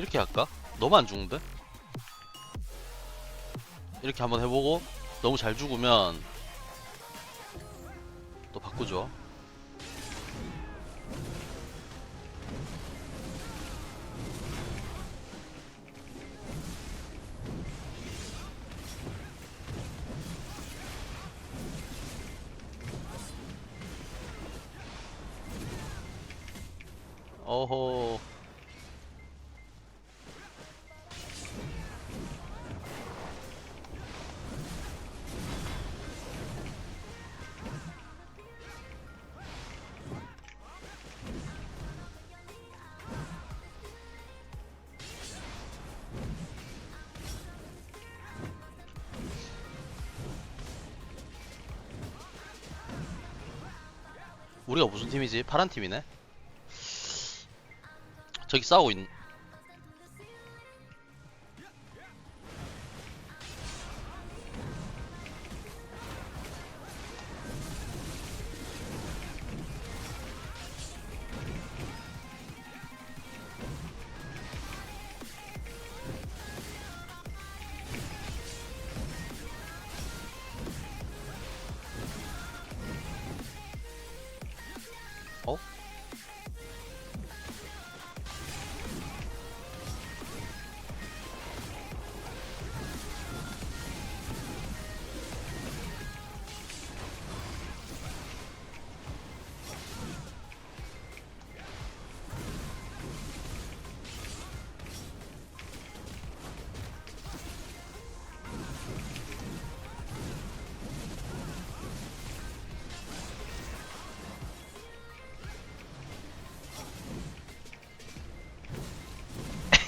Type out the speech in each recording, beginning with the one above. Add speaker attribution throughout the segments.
Speaker 1: 이렇게 할까? 너무 안 죽는데? 이렇게 한번 해보고 너무 잘 죽으면 또 바꾸죠 우리가 무슨 팀이지? 파란 팀이네? 저기 싸우고 있는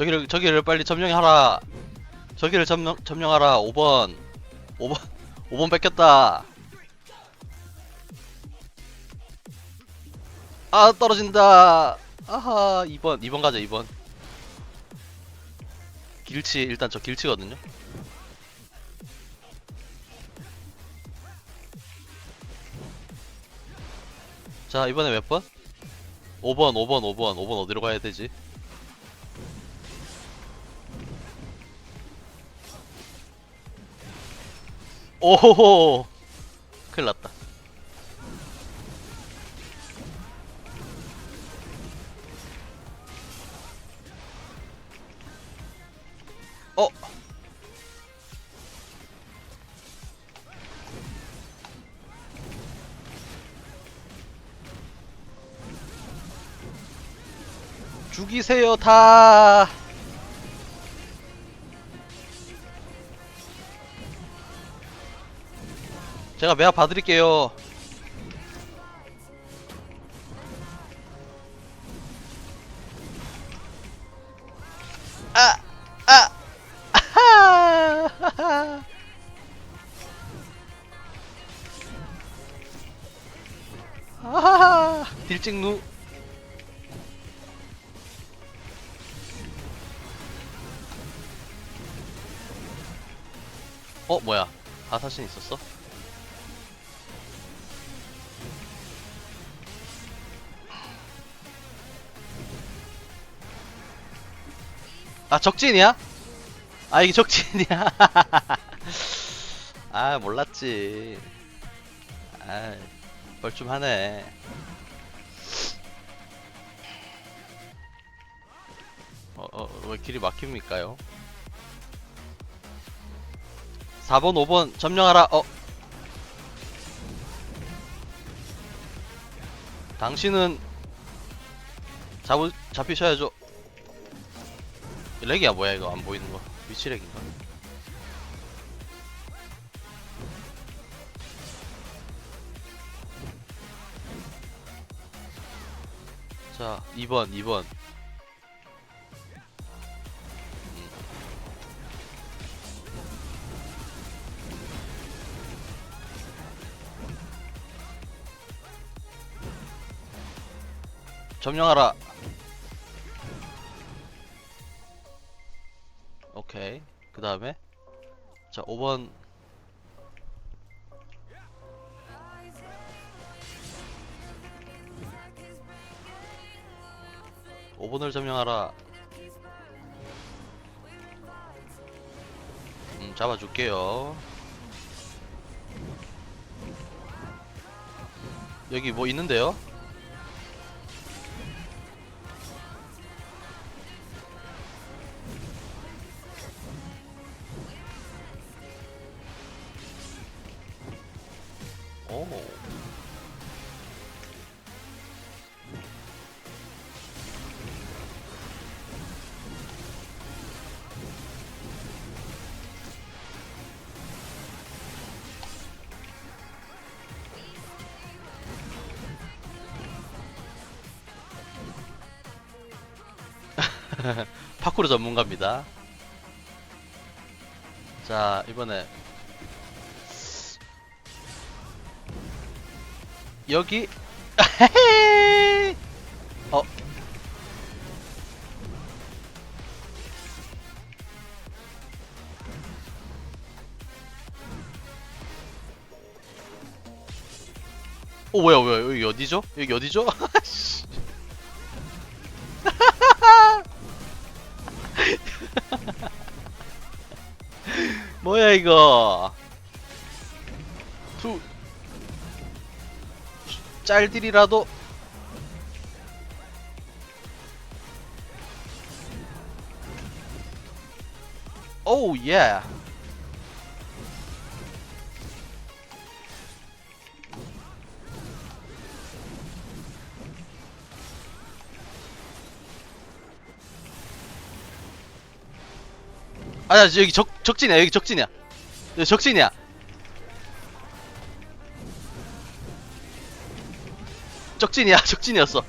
Speaker 1: 저기를 저기를 빨리 점령하라. 저기를 점령 점령하라. 5번. 5번 5번 뺏겼다. 아 떨어진다. 아하 2번 2번 가자 2번. 길치 일단 저 길치거든요. 자 이번에 몇 번? 5번 5번 5번 5번 어디로 가야 되지? 오호호. 큰일 났다. 어? 죽이세요 다 제가 매화 봐드릴게요. 아, 아, 딜찍누. 어, 뭐야? 아사신 있었어? 아 적진이야? 아 이게 적진이야? 아 몰랐지. 아 뻘쭘하네. 어 어 왜 길이 막힙니까요? 4번 5번 점령하라. 어 당신은 잡 잡히셔야죠. 렉이야 뭐야 이거 안 보이는 거? 위치 렉인가? 자 2번 2번. 점령하라 오케이. 그 다음에 자 5번. 오번을 점령하라. 음 잡아줄게요. 여기 뭐 있는데요? 오. 파쿠르 전문가입니다. 자, 이번에 여기 어어 뭐야 뭐야 여기 어디죠? 여기 어디죠? 씨. 뭐야 이거 짤들이라도 오우 예 아야 여기 적 적진이야 여기 적진이야. 여기 적진이야 적진이야 적진이었어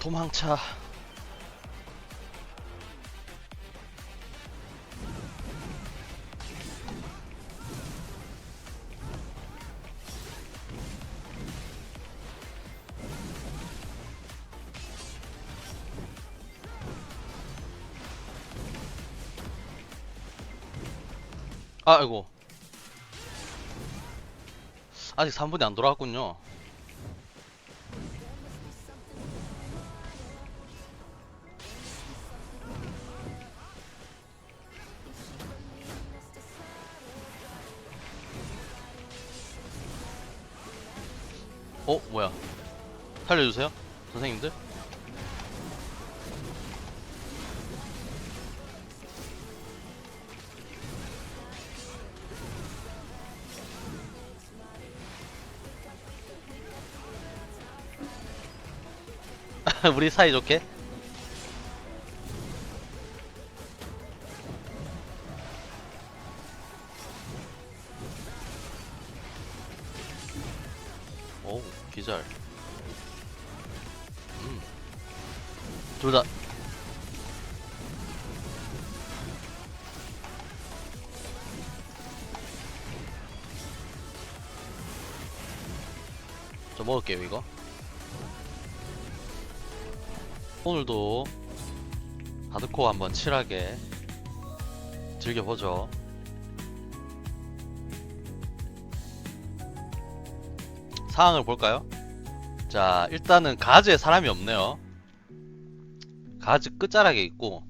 Speaker 1: 도망차. 아이고. 아직 3분이 안 돌아왔군요. 어, 뭐야? 살려주세요, 선생님들. 우리 사이 좋게. 오, 기절. 음. 둘 다. 저 먹을게요, 이거. 오늘도 하드코어 한번 칠하게 즐겨보죠. 상황을 볼까요? 자, 일단은 가즈에 사람이 없네요. 가즈 끝자락에 있고,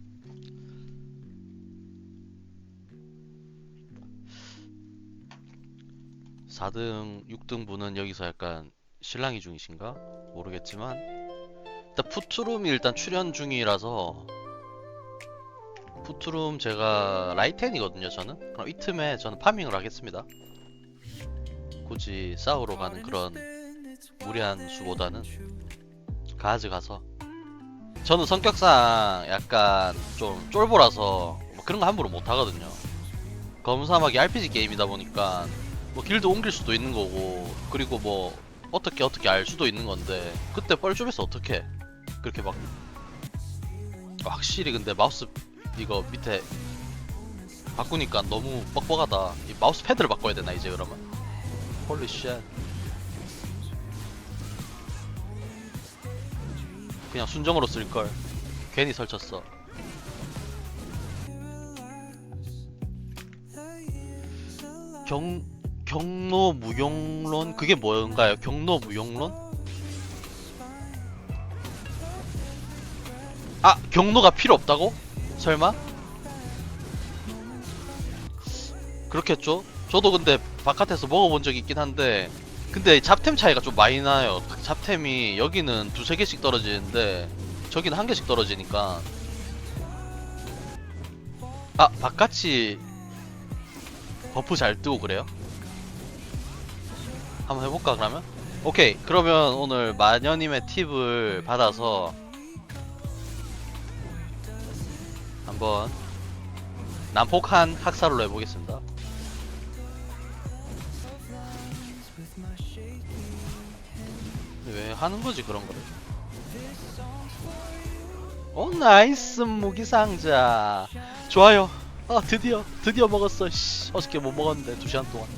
Speaker 1: 사등 6등 분은 여기서 약간 실랑이 중이신가? 모르겠지만, 일단 푸트룸이 일단 출연 중이라서 푸트룸 제가 라이텐이거든요 저는 그럼 이 틈에 저는 파밍을 하겠습니다 굳이 싸우러 가는 그런 무리한 수보다는 가즈 가서. 저는 성격상 약간 좀 쫄보라서 뭐 그런 거 함부로 못 하거든요. 검사막이 RPG 게임이다 보니까 뭐 길드 옮길 수도 있는 거고 그리고 뭐 어떻게 어떻게 알 수도 있는 건데 그때 뻘쭘해서 어떻게 그렇게 막 확실히 근데 마우스 이거 밑에 바꾸니까 너무 뻑뻑하다. 이 마우스 패드를 바꿔야 되나 이제 그러면 홀리 쉣 그냥 순정으로 쓸걸 괜히 설쳤어 경 경로 무용론 그게 뭔가요? 경로 무용론? 아 경로가 필요 없다고? 설마? 그렇겠죠? 저도 근데 바깥에서 먹어본 적이 있긴 한데 근데 잡템 차이가 좀 많이 나요 잡템이 여기는 두세 개씩 떨어지는데 저기는 한 개씩 떨어지니까 아 바깥이 버프 잘 뜨고 그래요? 한번 해볼까 그러면? 오케이 그러면 오늘 마녀님의 팁을 받아서 한번 난폭한 학살로 해보겠습니다. 왜 하는 거지 그런 거를? 오 나이스 무기 상자 좋아요. 아 드디어 드디어 먹었어. 씨 어저께 못 먹었는데 두 시간 동안.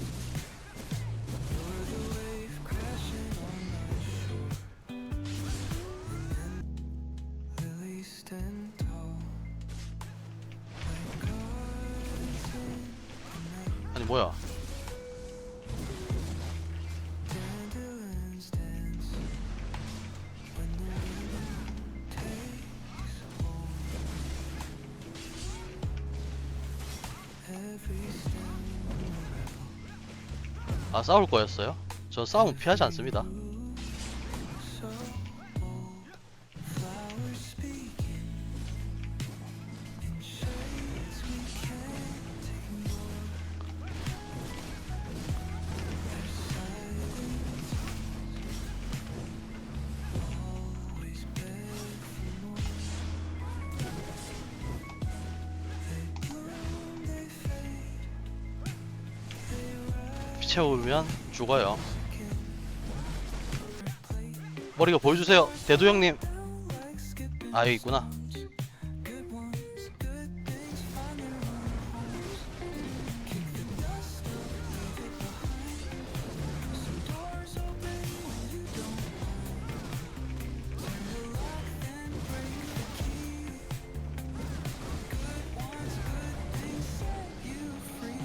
Speaker 1: 아 싸울 거였어요? 저 싸움 피하지 않습니다. 채우면 죽어요. 머리가 보여주세요, 대도 형님. 아 여기 있구나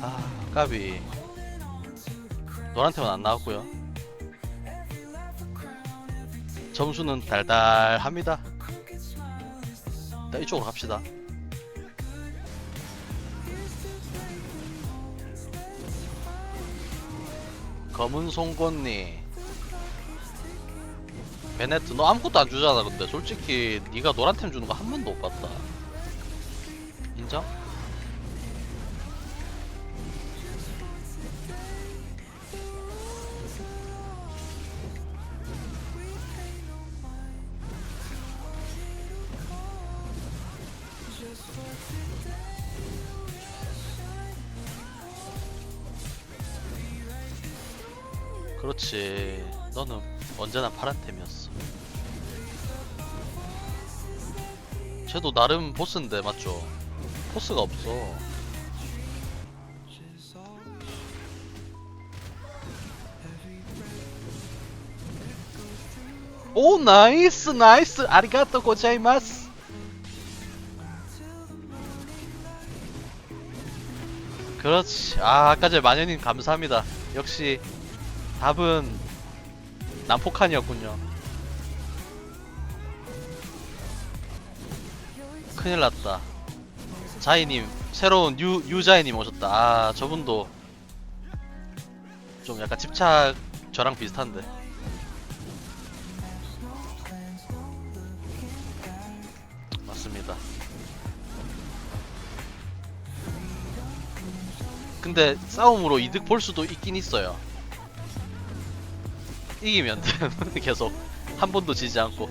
Speaker 1: 아 까비 노란테만 안 나왔고요. 점수는 달달합니다. 일단 이쪽으로 갑시다. 검은 송곳니. 베네트 너 아무것도 안 주잖아 근데. 솔직히 네가 노란템 주는 거 한 번도 못 봤다. 인정? 그렇지. 너는 언제나 파란템이었어. 쟤도 나름 보스인데 맞죠? 포스가 없어. 오 나이스 나이스. 아리가또 고자이마스. 그렇지. 아 아까 전에 마녀님 감사합니다. 역시 답은 난폭한이었군요. 큰일 났다. 자이님 새로운 유, 유자이님 오셨다. 아 저분도 좀 약간 집착 저랑 비슷한데. 맞습니다. 근데 싸움으로 이득 볼 수도 있긴 있어요 이기면 돼. 계속 한 번도 지지 않고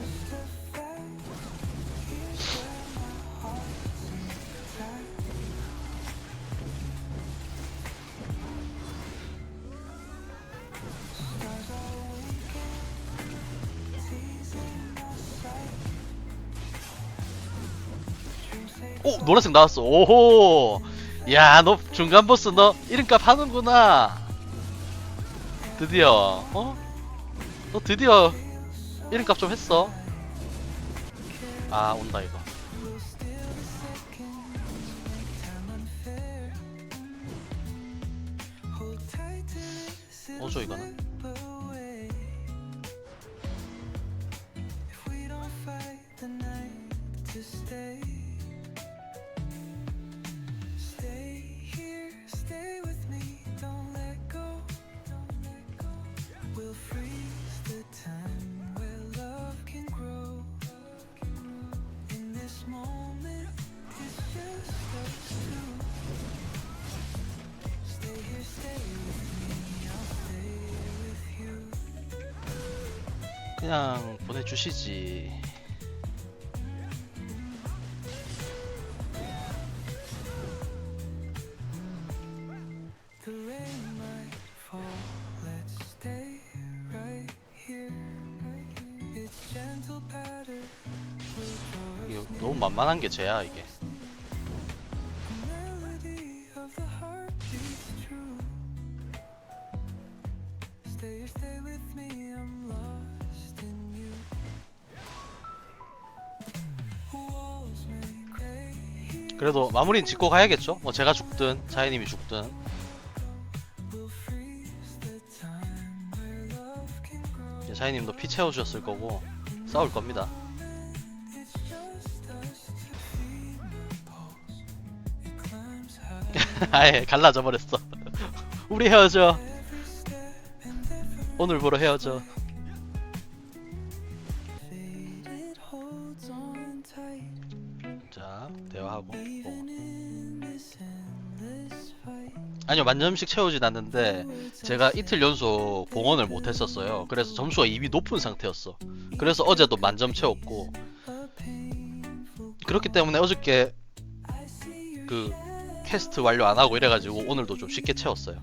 Speaker 1: 오 노란색 나왔어 오호 야 너 중간 보스 너 이름값 하는구나 드디어 어? 너 드디어 이름값 좀 했어. 아 온다 이거. 오죠 이거는?
Speaker 2: Stay
Speaker 1: 그냥 보내주시지
Speaker 2: us
Speaker 1: 너무 만만한 게 쟤야 이게 그래도 마무리는 짓고 가야겠죠 뭐 제가 죽든 자이님이 죽든 자이님도 피 채워주셨을 거고 싸울 겁니다. 아예 갈라져 버렸어 우리 헤어져 오늘 보러 헤어져 아니요 만점씩 채우진 않는데 제가 이틀 연속 봉헌을 못 했었어요. 그래서 점수가 이미 높은 상태였어. 그래서 어제도 만점 채웠고. 그렇기 때문에 어저께 그 퀘스트 완료 안 하고 이래가지고 오늘도 좀 쉽게 채웠어요